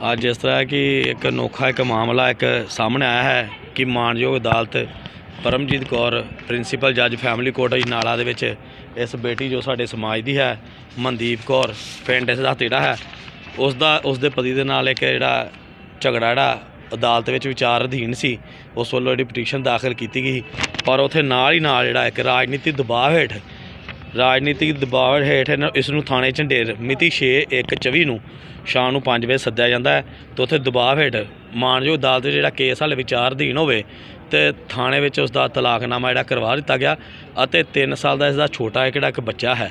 ਅੱਜ ਇਸ ਤਰ੍ਹਾਂ ਕਿ ਇੱਕ ਅਨੋਖਾ ਇੱਕ ਮਾਮਲਾ ਇੱਕ ਸਾਹਮਣੇ ਆਇਆ ਹੈ ਕਿ ਮਾਨਯੋਗ ਅਦਾਲਤ ਪਰਮਜੀਤ ਕੌਰ, ਪ੍ਰਿੰਸੀਪਲ ਜੱਜ ਫੈਮਿਲੀ ਕੋਰਟ ਅਜਨਾਲਾ ਦੇ ਵਿੱਚ ਇਸ ਬੇਟੀ ਜੋ ਸਾਡੇ ਸਮਾਜ ਦੀ ਹੈ, ਮਨਦੀਪ ਕੌਰ, ਪਿੰਡ ਇਸ ਦਾ ਤੇੜਾ ਹੈ। ਉਸ ਦਾ, ਉਸ ਦੇ ਪਤੀ ਦੇ ਨਾਲ ਇੱਕ ਜਿਹੜਾ ਝਗੜਾ ਜਿਹੜਾ ਅਦਾਲਤ ਵਿੱਚ ਵਿਚਾਰ ਅਧੀਨ ਸੀ, ਉਸ ਵੱਲੋਂ ਜਿਹੜੀ ਪਟੀਸ਼ਨ ਦਾਖਲ ਕੀਤੀ ਗਈ ਪਰ ਉੱਥੇ ਨਾਲ ਹੀ ਨਾਲ ਜਿਹੜਾ ਇੱਕ ਰਾਜਨੀਤਿਕ ਦਬਾਅ ਹੇਠ ਰਾਜਨੀਤਿਕ ਦਬਾਅ ਹੇਠ ਇਸ ਨੂੰ ਥਾਣੇ ਝੰਡੇਰ ਮਿਤੀ 6/1/24 ਨੂੰ ਸ਼ਾਮ ਨੂੰ 5 ਵਜੇ ਸੱਦਿਆ ਜਾਂਦਾ ਹੈ ਤੇ ਉੱਥੇ ਦਬਾਅ ਹੇਠ ਮਾਨਯੋਗ ਅਦਾਲਤ ਜਿਹੜਾ ਕੇਸ ਹਾਲੇ ਵਿਚਾਰ ਅਧੀਨ ਹੋਵੇ ਤੇ ਥਾਣੇ ਵਿੱਚ ਉਸ ਦਾ ਤਲਾਕਨਾਮਾ ਜਿਹੜਾ ਕਰਵਾ ਦਿੱਤਾ ਗਿਆ ਅਤੇ 3 ਸਾਲ ਦਾ ਇਸ ਦਾ ਛੋਟਾ ਇੱਕ ਜਿਹੜਾ ਇੱਕ ਬੱਚਾ ਹੈ,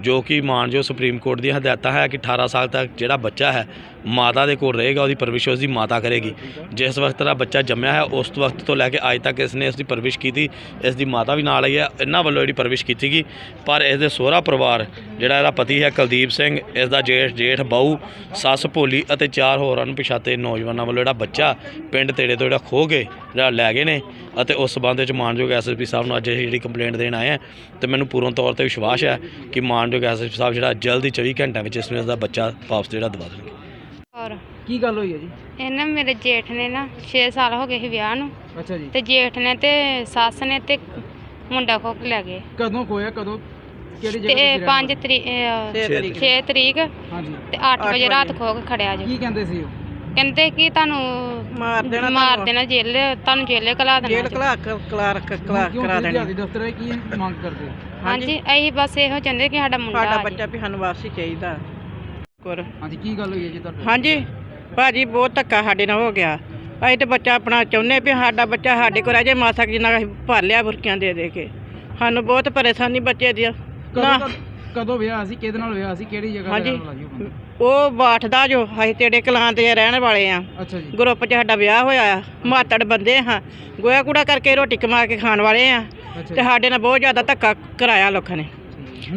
ਜੋ ਕਿ ਮਾਨਯੋਗ ਸੁਪਰੀਮ ਕੋਰਟ ਦੀਆਂ ਹਦਾਇਤਾਂ ਹੈ ਕਿ 18 ਸਾਲ ਤੱਕ ਜਿਹੜਾ ਬੱਚਾ ਹੈ ਮਾਤਾ ਦੇ ਕੋਲ ਰਹੇਗਾ, ਉਹਦੀ ਪਰਵਰਿਸ਼ ਉਸਦੀ ਮਾਤਾ ਕਰੇਗੀ। ਜਿਸ ਵਕਤ ਦਾ ਬੱਚਾ ਜੰਮਿਆ ਹੈ, ਉਸ ਵਕਤ ਤੋਂ ਲੈ ਕੇ ਅੱਜ ਤੱਕ ਇਸ ਨੇ ਇਸ ਦੀ ਪਰਵਰਿਸ਼ ਕੀਤੀ। ਇਸ ਦੀ ਮਾਤਾ ਵੀ ਨਾਲ ਆਈ ਹੈ, ਇਹਨਾਂ ਵੱਲੋਂ ਜਿਹੜੀ ਪਰਵਰਿਸ਼ ਕੀਤੀ ਗਈ। ਪਰ ਇਸ ਦੇ ਸਹੁਰਾ ਪਰਿਵਾਰ, ਜਿਹੜਾ ਇਹਦਾ ਪਤੀ ਹੈ ਕੁਲਦੀਪ ਸਿੰਘ ਇਸ ਦਾ ਜੇਠ ਜੇਠ, ਬਾਊ, ਸੱਸ, ਭੋਲੀ ਅਤੇ ਚਾਰ ਹੋਰ ਅਣਪਛਾਤੇ ਨੌਜਵਾਨਾਂ ਵੱਲੋਂ ਜਿਹੜਾ ਬੱਚਾ ਪਿੰਡ ਤੇੜੇ ਤੋਂ ਜਿਹੜਾ ਖੋ ਕੇ ਜਿਹੜਾ ਲੈ ਗਏ ਨੇ ਅਤੇ ਉਸ ਸਬੰਧ ਵਿੱਚ ਮਾਨਯੋਗ ਐਸਐਸਪੀ ਸਾਹਿਬ ਨੂੰ ਅੱਜ ਅਸੀਂ ਜਿਹੜੀ ਕੰਪਲੇਂਟ ਦੇਣ ਆਏ ਹਾਂ ਤੇ ਮੈਨੂੰ ਪੂਰਨ ਤੌਰ ਤੇ ਵਿਸ਼ਵਾਸ ਹੈ ਕਿ ਮਾਨਯੋਗ ਐਸਐਸਪੀ ਸਾਹਿਬ ਜਿਹੜਾ ਜਲਦੀ 24 ਘੰਟਿਆਂ ਵਿੱਚ ਇਸ ਨੂੰ ਇਸ ਦਾ ਬੱਚਾ ਵਾਪਸ ਜਿਹੜਾ ਦਵਾ ਦੇਣਗੇ। ਕੀ ਗੱਲ ਹੋਈ ਹੈ ਜੀ? ਇਹਨਾਂ ਮੇਰੇ ਜੇਠ ਨੇ ਨਾ 6 ਸਾਲ ਹੋ ਗਏ ਸੀ ਵਿਆਹ ਨੂੰ। ਅੱਛਾ ਜੀ। ਤੇ ਜੇਠ ਨੇ ਤੇ ਸੱਸ ਨੇ ਤੇ ਮੁੰਡਾ ਖੋ ਕੇ ਲੈ ਗਏ। ਕਦੋਂ ਖੋਇਆ ਕਦੋਂ ਕਿਹੜੀ ਜਗ੍ਹਾ ਤੇ ਤੁਸੀਂ 5 ਤਰੀਕ 6 ਤਰੀਕ। ਹਾਂਜੀ। ਤੇ 8 ਵਜੇ ਰਾਤ ਖੋ ਕੇ ਖੜਿਆ ਜੀ। ਕੀ ਕਹਿੰਦੇ ਸੀ ਉਹ? ਕਹਿੰਦੇ ਕਿ ਤੁਹਾਨੂੰ ਮਾਰ ਦੇਣਾ ਮਾਰ ਦੇਣਾ ਜੇਲ੍ਹ ਤੁਹਾਨੂੰ ਜੇਲ੍ਹ ਕਲਾ ਦੇਣਾ ਜੇਲ੍ਹ ਜੀ। ਕਲਾ ਕਲਾ ਕਲਾ ਕਰਾ ਦੇਣੀ? ਦਿਹਾੜੀ ਦਫ਼ਤਰ ਹੈ ਕੀ ਮੰਗ ਕਰਦੇ ਹੋ? ਹਾਂਜੀ ਅਸੀਂ ਬਸ ਇਹੋ ਚਾਹੁੰਦੇ ਕਿ ਸਾਡਾ ਮੁੰਡਾ ਸਾਡਾ ਬੱਚਾ ਵੀ ਸਾਨੂੰ ਵਾਪਸੀ ਚਾਹੀਦਾ। ਕੋਰ ਹਾਂਜੀ ਕੀ ਗੱਲ ਹੋਈ ਹੈ ਜੀ ਤੁਹਾਡੇ? ਹਾਂਜੀ। ਭਾਜੀ ਬਹੁਤ ਧੱਕਾ ਸਾਡੇ ਨਾਲ ਹੋ ਗਿਆ। ਅਸੀਂ ਤੇ ਬੱਚਾ ਆਪਣਾ ਚਾਹੁੰਦੇ ਵੀ ਸਾਡਾ ਬੱਚਾ ਸਾਡੇ ਕੋਲ ਰਹਿ ਜਾਏ ਮਾਸਾ ਜੀ ਨਾਲ ਅਸੀਂ ਭਰ ਲਿਆ ਬੁਰਕੀਆਂ ਦੇ ਦੇ ਕੇ। ਸਾਨੂੰ ਬਹੁਤ ਪਰੇਸ਼ਾਨੀ ਬੱਚੇ ਦੀ ਆ। ਕਦੋਂ ਨਾ। ਦਾ- ਕਦੋਂ ਵਿਆਹ ਸੀ ਕਿਹਦੇ ਨਾਲ ਵਿਆਹ ਸੀ ਕਿਹੜੀ ਜਗ੍ਹਾ ਹਾਂਜੀ। ਉਹ ਬਾਠ ਦਾ ਜੋ ਅਸੀਂ ਤੇੜੇ ਕਲਾਂ ਤੇ ਰਹਿਣ ਵਾਲੇ ਆ। ਅੱਛਾ ਜੀ। ਗਰੁੱਪ 'ਚ ਸਾਡਾ ਵਿਆਹ ਹੋਇਆ ਆ। ਮਾਤੜ ਬੰਦੇ ਹਾਂ ਗੋਇਆ ਕੂੜਾ ਕਰਕੇ ਰੋਟੀ ਕਮਾ ਕੇ ਖਾਣ ਵਾਲੇ ਆ। ਅੱਛਾ ਤੇ ਜੀ ਸਾਡੇ ਨਾਲ ਬਹੁਤ ਜ਼ਿਆਦਾ ਧੱਕਾ ਕਰਾਇਆ ਲੋਕਾਂ ਨੇ।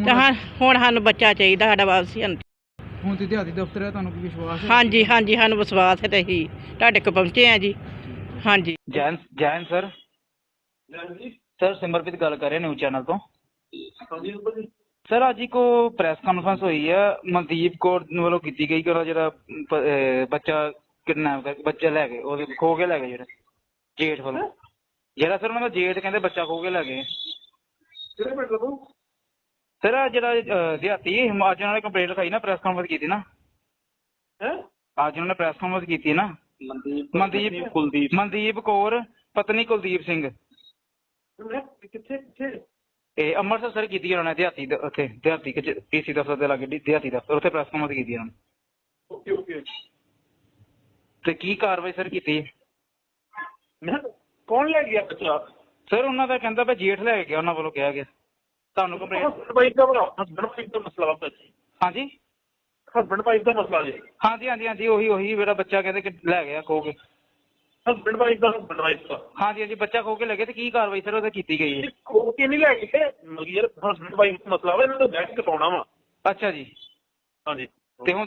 ਤੇ ਹਾਂ ਹੁਣ ਸਾਨੂੰ ਬੱਚਾ ਚਾਹੀਦਾ ਸਾਡਾ ਵਾਪਸੀ ਹਨ ਹੁਣ ਤੇ ਦਿਹਾੜੀ ਦਫ਼ਤਰ ਹੈ ਤੁਹਾਨੂੰ ਕੀ ਵਿਸ਼ਵਾਸ ਹੈ? ਹਾਂਜੀ ਹਾਂਜੀ ਸਾਨੂੰ ਵਿਸ਼ਵਾਸ ਹੈ ਤੇ ਅਸੀਂ ਤੁਹਾਡੇ ਕੋਲ ਪਹੁੰਚੇ ਆ ਜੀ। ਹਾਂਜੀ। ਜੈਨ ਜੈਨ ਸਰ? ਸਰ ਸਿਮਰਪ੍ਰੀਤ ਗੱਲ ਕਰ ਰਹੇ ਨਿਊਜ਼ ਚੈਨਲ ਤੋਂ। ਸਰ ਅੱਜ ਇੱਕ ਉਹ ਪ੍ਰੈਸ ਕਾਨਫਰੰਸ ਹੋਈ ਹੈ ਮਨਦੀਪ ਕੌਰ ਵੱਲੋਂ ਕੀਤੀ ਗਈ ਕਿ ਉਹਦਾ ਜਿਹੜਾ ਪ- ਅਹ ਬੱਚਾ ਕਿਡਨੈਪ ਕਰਕੇ ਬੱਚਾ ਲੈ ਗਏ ਉਹਦੇ ਖੋ ਕੇ ਲੈ ਗਏ ਜਿਹੜਾ ਜੇਠ ਵੱਲੋਂ। ਜਿਹੜਾ ਸਰ ਉਹਨਾਂ ਦਾ ਜੇਠ ਕਹਿੰਦੇ ਬੱਚਾ ਖੋ ਕੇ ਲੈ ਗਏ। ਕਿਹੜੇ ਪਿੰਡ ਤੋਂ? ਸਰ ਆਹ ਜਿਹੜਾ ਦਿਹਾਤੀ ਹਿਮ- ਅੱਜ ਉਹਨਾਂ ਨੇ ਕੰਪਲੇਂਟ ਲਿਖਾਈ ਨਾ ਪ੍ਰੈਸ ਕਾਨਫਰੰਸ ਕੀਤੀ ਨਾ। ਹੈ? ਅੱਜ ਉਹਨਾਂ ਨੇ ਪ੍ਰੈਸ ਕਾਨਫਰੰਸ ਕੀਤੀ ਨਾ। ਮਨਦੀਪ ਮਨਦੀਪ ਕੁਲਦੀਪ ਮਨਦੀਪ ਕੌਰ ਪਤਨੀ ਕੁਲਦੀਪ ਸਿੰਘ। ਕਿੱਥੇ ਕਿੱਥੇ? ਇਹ ਅੰਮ੍ਰਿਤਸਰ ਸਰ ਕੀਤੀ ਉਹਨਾਂ ਨੇ ਦਿਹਾਤੀ ਦੇ ਉੱਥੇ। ਦਿਹਾਤੀ ਪੀਸੀ ਦਫ਼ਤਰ ਦੇ ਲਾਗੇ ਦਿਹਾਤੀ ਦਫ਼ਤਰ। ਉੱਥੇ ਪ੍ਰੈਸ ਕਾਨਫਰੰਸ ਕੀਤੀ ਉਹਨਾਂ ਨੇ। Okay okay. ਤੇ ਕੀ ਕਾਰਵਾਈ ਸਰ ਕੀਤੀ? ਮੈਂ ਕਿਹਾ, ਕੌਣ ਲੈ ਗਿਆ ਬੱਚਾ ਸਰ ਉਹਨਾਂ ਦਾ ਕਹਿੰਦਾ ਵੀ ਜੇਠ ਲੈ ਕੇ ਗਿਆ ਉਹਨਾਂ ਵੱਲੋਂ ਕਿਹਾ ਗਿਆ। ਤੁਹਾਨੂੰ ਕੰਪਲੇਂਟ ਹਸਬੰਡ ਵਾਈਫ ਦਾ ਬਣਾ ਹਸਬੰਡ ਵਾਈਫ ਦਾ ਮਸਲਾ ਵਾ ਭਾਜੀ। ਹਾਂਜੀ? ਹਸਬੰਡ ਵਾਈਫ ਦਾ ਮਸਲਾ ਜੀ। ਹਾਂਜੀ ਹਾਂਜੀ ਹਾਂਜੀ ਉਹੀ ਉਹੀ ਮੇਰਾ ਬੱਚਾ ਕਹਿੰਦੇ ਕਿ ਲੈ ਗਿਆ ਖੋ ਕੇ। ਹਸਬੰਡ ਵਾਈਫ ਦਾ ਹਸਬੰਡ ਵਾਈਫ ਦਾ। ਹਾਂਜੀ ਹਾਂਜੀ ਬੱਚਾ ਖੋ ਕੇ ਲੈ ਗਿਆ ਤੇ ਕੀ ਕਾਰਵਾਈ ਸਰ ਉਹਦੇ ਕੀਤੀ ਗਈ ਹੈ? ਖੋ ਕੇ ਨਹੀਂ ਲੈ ਗਏ ਮਗਰ ਹਸਬੰਡ ਵਾਈਫ ਦਾ ਮਸਲਾ ਵਾ ਇਹਨਾਂ ਦਾ ਬੈਠ ਕੇ ਪਾਉਣਾ ਵਾ। ਅੱਛਾ ਜੀ। ਹਾਂਜੀ। ਤੇ ਹੁਣ